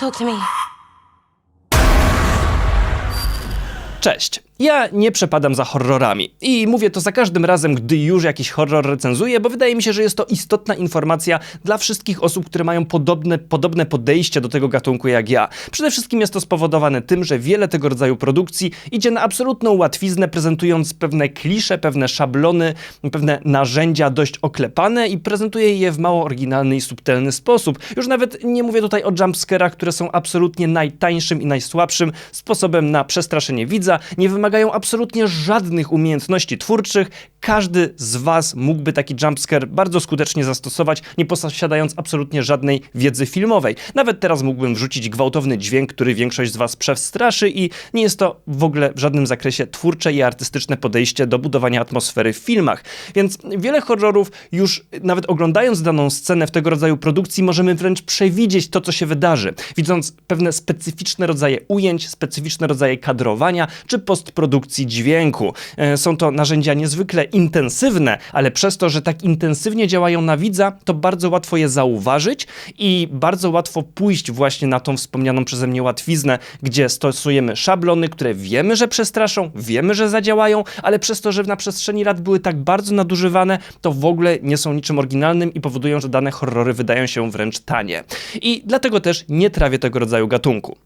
Talk to me. Cześć. Ja nie przepadam za horrorami i mówię to za każdym razem, gdy już jakiś horror recenzuję, bo wydaje mi się, że jest to istotna informacja dla wszystkich osób, które mają podobne, podobne podejście do tego gatunku jak ja. Przede wszystkim jest to spowodowane tym, że wiele tego rodzaju produkcji idzie na absolutną łatwiznę, prezentując pewne klisze, pewne szablony, pewne narzędzia dość oklepane i prezentuje je w mało oryginalny i subtelny sposób. Już nawet nie mówię tutaj o jumpscarach, które są absolutnie najtańszym i najsłabszym sposobem na przestraszenie widza, nie wymagają absolutnie żadnych umiejętności twórczych. Każdy z Was mógłby taki jumpscare bardzo skutecznie zastosować, nie posiadając absolutnie żadnej wiedzy filmowej. Nawet teraz mógłbym wrzucić gwałtowny dźwięk, który większość z Was przestraszy i nie jest to w ogóle w żadnym zakresie twórcze i artystyczne podejście do budowania atmosfery w filmach. Więc wiele horrorów już nawet oglądając daną scenę w tego rodzaju produkcji możemy wręcz przewidzieć to, co się wydarzy, widząc pewne specyficzne rodzaje ujęć, specyficzne rodzaje kadrowania czy postprodukcji dźwięku. E, Są to narzędzia niezwykle intensywne, ale przez to, że tak intensywnie działają na widza, to bardzo łatwo je zauważyć i bardzo łatwo pójść właśnie na tą wspomnianą przeze mnie łatwiznę, gdzie stosujemy szablony, które wiemy, że przestraszą, wiemy, że zadziałają, ale przez to, że na przestrzeni lat były tak bardzo nadużywane, to w ogóle nie są niczym oryginalnym i powodują, że dane horrory wydają się wręcz tanie. I dlatego też nie trawię tego rodzaju gatunku.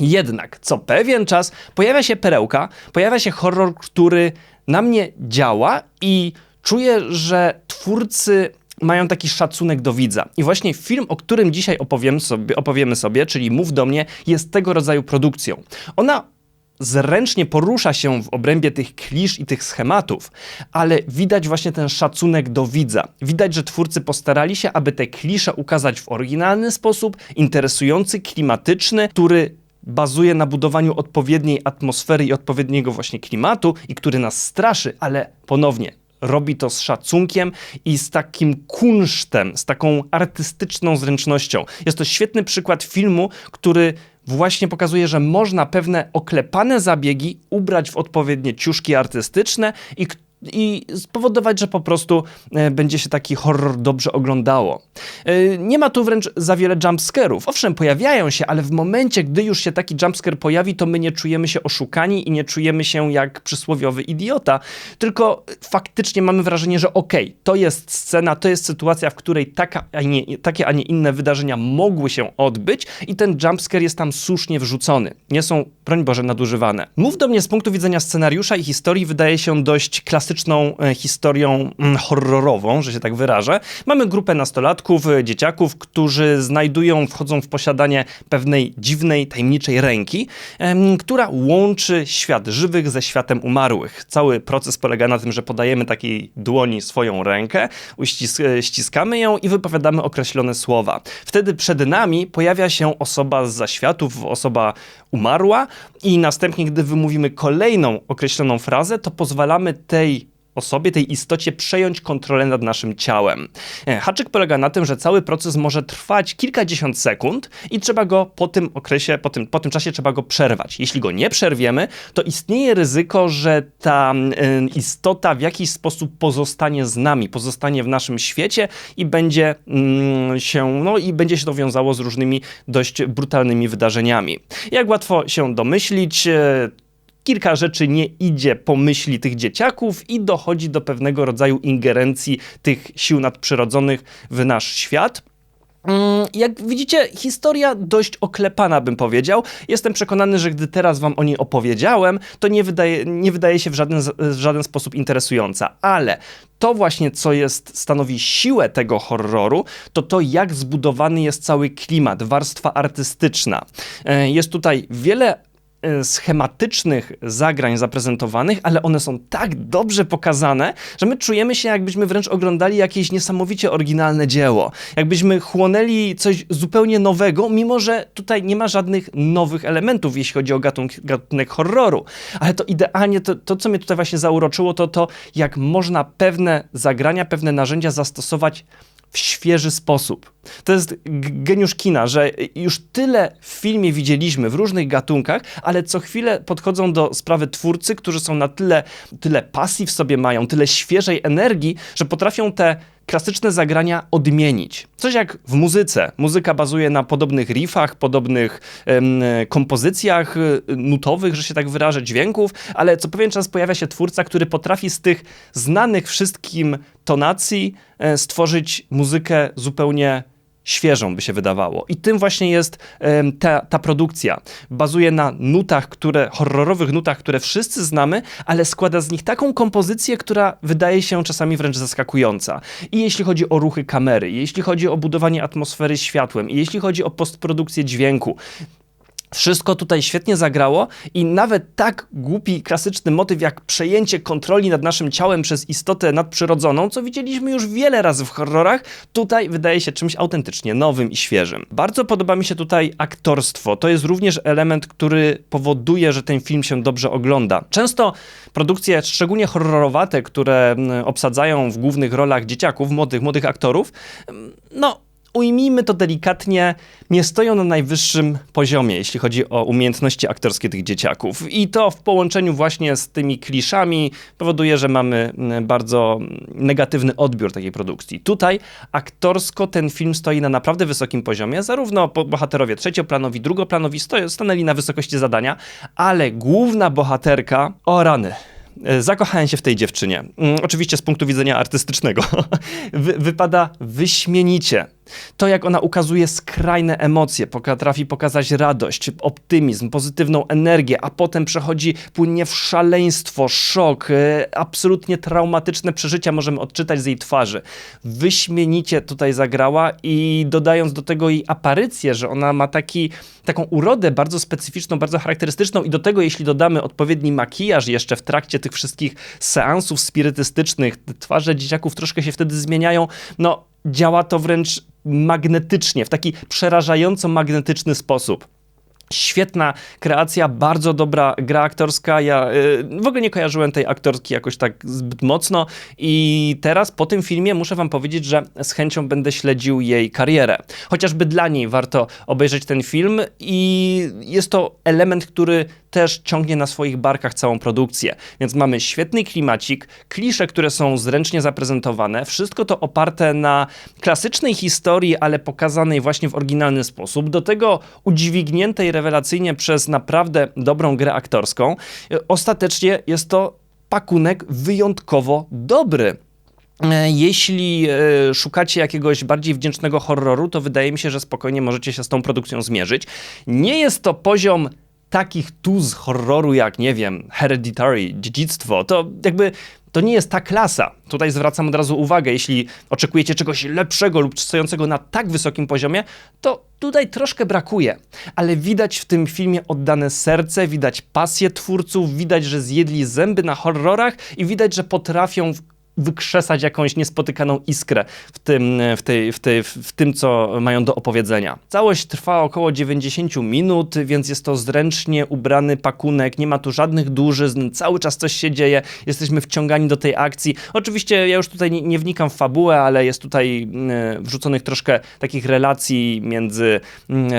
Jednak co pewien czas pojawia się perełka, pojawia się horror, który na mnie działa i czuję, że twórcy mają taki szacunek do widza. I właśnie film, o którym dzisiaj opowiem sobie, opowiemy sobie, czyli Mów do mnie, jest tego rodzaju produkcją. Ona zręcznie porusza się w obrębie tych klisz i tych schematów, ale widać właśnie ten szacunek do widza. Widać, że twórcy postarali się, aby te klisze ukazać w oryginalny sposób, interesujący, klimatyczny, który bazuje na budowaniu odpowiedniej atmosfery i odpowiedniego właśnie klimatu i który nas straszy, ale ponownie robi to z szacunkiem i z takim kunsztem, z taką artystyczną zręcznością. Jest to świetny przykład filmu, który właśnie pokazuje, że można pewne oklepane zabiegi ubrać w odpowiednie ciuszki artystyczne i i spowodować, że po prostu e, będzie się taki horror dobrze oglądało. E, nie ma tu wręcz za wiele jumpscarów. Owszem, pojawiają się, ale w momencie, gdy już się taki jumpscare pojawi, to my nie czujemy się oszukani i nie czujemy się jak przysłowiowy idiota, tylko faktycznie mamy wrażenie, że okej, to jest scena, to jest sytuacja, w której taka, a nie, takie, a nie inne wydarzenia mogły się odbyć i ten jumpscare jest tam słusznie wrzucony. Nie są, broń Boże, nadużywane. Mów do mnie z punktu widzenia scenariusza i historii wydaje się dość klasyczną e, historią mm, horrorową, że się tak wyrażę. Mamy grupę nastolatków, e, dzieciaków, którzy znajdują, wchodzą w posiadanie pewnej dziwnej, tajemniczej ręki, która łączy świat żywych ze światem umarłych. Cały proces polega na tym, że podajemy takiej dłoni swoją rękę, e, ściskamy ją i wypowiadamy określone słowa. Wtedy przed nami pojawia się osoba z zaświatów, osoba umarła i następnie, gdy wymówimy kolejną określoną frazę, to pozwalamy tej osobie, tej istocie przejąć kontrolę nad naszym ciałem. E, Haczyk polega na tym, że cały proces może trwać kilkadziesiąt sekund i trzeba go po tym okresie, po tym, po tym czasie trzeba go przerwać. Jeśli go nie przerwiemy, to istnieje ryzyko, że ta y, istota w jakiś sposób pozostanie z nami, pozostanie w naszym świecie i będzie mm, się, no i będzie się to wiązało z różnymi dość brutalnymi wydarzeniami. Jak łatwo się domyślić, e, kilka rzeczy nie idzie po myśli tych dzieciaków i dochodzi do pewnego rodzaju ingerencji tych sił nadprzyrodzonych w nasz świat. Mm, Jak widzicie, historia dość oklepana, bym powiedział. Jestem przekonany, że gdy teraz wam o niej opowiedziałem, to nie wydaje, nie wydaje się w żaden, w żaden sposób interesująca. Ale to właśnie, co jest, stanowi siłę tego horroru, to to, jak zbudowany jest cały klimat, warstwa artystyczna. E, Jest tutaj wiele schematycznych zagrań zaprezentowanych, ale one są tak dobrze pokazane, że my czujemy się, jakbyśmy wręcz oglądali jakieś niesamowicie oryginalne dzieło. Jakbyśmy chłonęli coś zupełnie nowego, mimo że tutaj nie ma żadnych nowych elementów, jeśli chodzi o gatunk, gatunek horroru. Ale to idealnie, to, to co mnie tutaj właśnie zauroczyło, to to, jak można pewne zagrania, pewne narzędzia zastosować w świeży sposób. To jest geniusz kina, że już tyle w filmie widzieliśmy w różnych gatunkach, ale co chwilę podchodzą do sprawy twórcy, którzy są na tyle, tyle pasji w sobie mają, tyle świeżej energii, że potrafią te klasyczne zagrania odmienić. Coś jak w muzyce. Muzyka bazuje na podobnych riffach, podobnych em, kompozycjach y, nutowych, że się tak wyrażę, dźwięków, ale co pewien czas pojawia się twórca, który potrafi z tych znanych wszystkim tonacji e, stworzyć muzykę zupełnie świeżą, by się wydawało. I tym właśnie jest em, ta, ta produkcja. Bazuje na nutach, które, horrorowych nutach, które wszyscy znamy, ale składa z nich taką kompozycję, która wydaje się czasami wręcz zaskakująca. I jeśli chodzi o ruchy kamery, jeśli chodzi o budowanie atmosfery światłem, i jeśli chodzi o postprodukcję dźwięku, wszystko tutaj świetnie zagrało i nawet tak głupi, klasyczny motyw jak przejęcie kontroli nad naszym ciałem przez istotę nadprzyrodzoną, co widzieliśmy już wiele razy w horrorach, tutaj wydaje się czymś autentycznie nowym i świeżym. Bardzo podoba mi się tutaj aktorstwo. To jest również element, który powoduje, że ten film się dobrze ogląda. Często produkcje, szczególnie horrorowate, które mm, obsadzają w głównych rolach dzieciaków, młodych, młodych aktorów, mm, no ujmijmy to delikatnie, nie stoją na najwyższym poziomie, jeśli chodzi o umiejętności aktorskie tych dzieciaków. I to w połączeniu właśnie z tymi kliszami powoduje, że mamy mm, bardzo negatywny odbiór takiej produkcji. Tutaj aktorsko ten film stoi na naprawdę wysokim poziomie, zarówno bohaterowie trzecioplanowi, drugoplanowi stanęli na wysokości zadania, ale główna bohaterka, o rany, E, Zakochałem się w tej dziewczynie. Mm, Oczywiście z punktu widzenia artystycznego. Wy, wypada wyśmienicie. To, jak ona ukazuje skrajne emocje, potrafi pokazać radość, optymizm, pozytywną energię, a potem przechodzi płynnie w szaleństwo, szok, e, absolutnie traumatyczne przeżycia możemy odczytać z jej twarzy. Wyśmienicie tutaj zagrała i dodając do tego jej aparycję, że ona ma taki, taką urodę bardzo specyficzną, bardzo charakterystyczną i do tego, jeśli dodamy odpowiedni makijaż jeszcze w trakcie tych wszystkich seansów spirytystycznych, twarze dzieciaków troszkę się wtedy zmieniają, no działa to wręcz magnetycznie, w taki przerażająco magnetyczny sposób. Świetna kreacja, bardzo dobra gra aktorska. Ja y, w ogóle nie kojarzyłem tej aktorki jakoś tak zbyt mocno i teraz po tym filmie muszę wam powiedzieć, że z chęcią będę śledził jej karierę. Chociażby dla niej warto obejrzeć ten film i jest to element, który też ciągnie na swoich barkach całą produkcję. Więc mamy świetny klimacik, klisze, które są zręcznie zaprezentowane, wszystko to oparte na klasycznej historii, ale pokazanej właśnie w oryginalny sposób. Do tego udźwigniętej rewelacyjnie przez naprawdę dobrą grę aktorską. Ostatecznie jest to pakunek wyjątkowo dobry. E, Jeśli e, szukacie jakiegoś bardziej wdzięcznego horroru, to wydaje mi się, że spokojnie możecie się z tą produkcją zmierzyć. Nie jest to poziom takich tuz horroru jak, nie wiem, Hereditary, Dziedzictwo. To jakby to nie jest ta klasa. Tutaj zwracam od razu uwagę, jeśli oczekujecie czegoś lepszego lub stojącego na tak wysokim poziomie, to tutaj troszkę brakuje. Ale widać w tym filmie oddane serce, widać pasję twórców, widać, że zjedli zęby na horrorach i widać, że potrafią wykrzesać jakąś niespotykaną iskrę w tym, w, tej, w, tej, w tym, co mają do opowiedzenia. Całość trwa około 90 minut, więc jest to zręcznie ubrany pakunek, nie ma tu żadnych dużyzn, cały czas coś się dzieje, jesteśmy wciągani do tej akcji. Oczywiście ja już tutaj nie, nie wnikam w fabułę, ale jest tutaj mm, wrzuconych troszkę takich relacji między mm,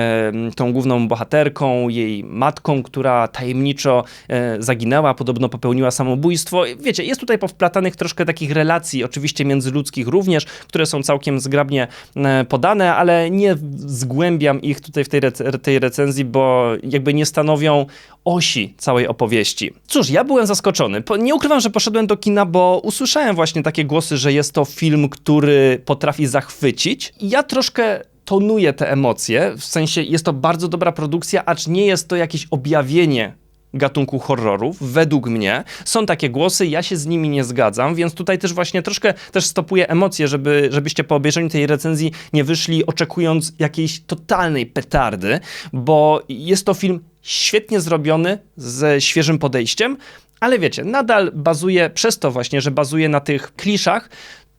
e, tą główną bohaterką, jej matką, która tajemniczo e, zaginęła, podobno popełniła samobójstwo. Wiecie, jest tutaj powplatanych troszkę takich relacji, oczywiście międzyludzkich również, które są całkiem zgrabnie e, podane, ale nie zgłębiam ich tutaj w tej, rec- tej recenzji, bo jakby nie stanowią osi całej opowieści. Cóż, ja byłem zaskoczony. Nie ukrywam, że poszedłem do kina, bo usłyszałem właśnie takie głosy, że jest to film, który potrafi zachwycić. Ja troszkę tonuję te emocje, w sensie jest to bardzo dobra produkcja, acz nie jest to jakieś objawienie gatunku horrorów, według mnie. Są takie głosy, ja się z nimi nie zgadzam, więc tutaj też właśnie troszkę też stopuję emocje, żeby, żebyście po obejrzeniu tej recenzji nie wyszli oczekując jakiejś totalnej petardy, bo jest to film świetnie zrobiony, ze świeżym podejściem, ale wiecie, nadal bazuje, przez to właśnie, że bazuje na tych kliszach,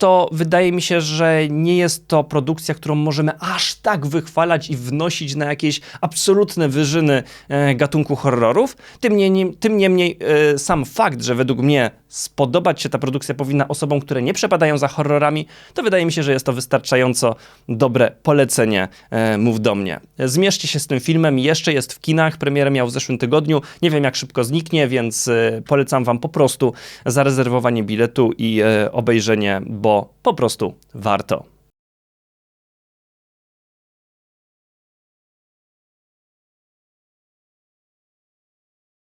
to wydaje mi się, że nie jest to produkcja, którą możemy aż tak wychwalać i wnosić na jakieś absolutne wyżyny e, gatunku horrorów. Tym, nie, tym niemniej e, sam fakt, że według mnie spodobać się ta produkcja powinna osobom, które nie przepadają za horrorami, to wydaje mi się, że jest to wystarczająco dobre polecenie e, Mów do mnie. Zmierzcie się z tym filmem, jeszcze jest w kinach, premierę miał w zeszłym tygodniu, nie wiem jak szybko zniknie, więc polecam wam po prostu zarezerwowanie biletu i obejrzenie, bo po prostu warto.